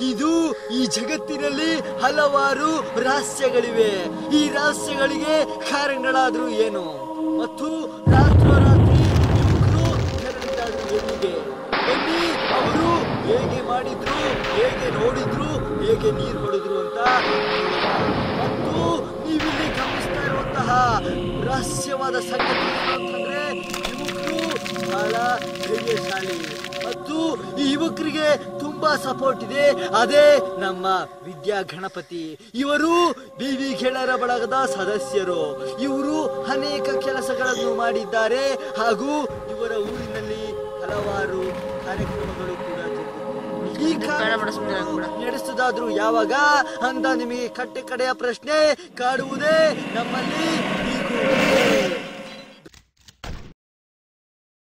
ಇದು ಈ ಜಗತ್ತಿನಲ್ಲಿ ಹಲವಾರು ರಹಸ್ಯಗಳಿವೆ. ಈ ರಹಸ್ಯಗಳಿಗೆ ಕಾರಣಗಳಾದ್ರೂ ಏನು? ಮತ್ತು ರಾತ್ರೋರಾತ್ರಿ ಎಲ್ಲಿಗೆ ಎಲ್ಲಿ ಅವರು ಹೇಗೆ ಮಾಡಿದ್ರು, ಹೇಗೆ ನೋಡಿದ್ರು, ಹೇಗೆ ನೀರು ಹೊಡೆದ್ರು ಅಂತ. ಮತ್ತು ನೀವಿಲ್ಲಿ ಗಮನಿಸ್ತಾ ಇರುವಂತಹ ರಹಸ್ಯವಾದ ಸಂಗತಿ ಅಂತಂದ್ರೆ ಧೈರ್ಯಶಾಲಿ ಮತ್ತು ಈ ಯುವಕರಿಗೆ ತುಂಬಾ ಸಪೋರ್ಟ್ ಇದೆ. ಅದೇ ನಮ್ಮ ವಿದ್ಯಾ ಗಣಪತಿ. ಇವರು ಬಿವಿ ಗೆಳರ ಬಳಗದ ಸದಸ್ಯರು. ಇವರು ಅನೇಕ ಕೆಲಸಗಳನ್ನು ಮಾಡಿದ್ದಾರೆ. ಹಾಗೂ ಇವರ ಊರಿನಲ್ಲಿ ಹಲವಾರು ಕಾರ್ಯಕ್ರಮಗಳು ಕೂಡ. ಈ ನಡೆಸುದಾದ್ರೂ ಯಾವಾಗ? ಅಂತ ನಿಮಗೆ ಕಟ್ಟೆ ಕಡೆಯ ಪ್ರಶ್ನೆ ಕಾಡುವುದೇ ನಮ್ಮಲ್ಲಿ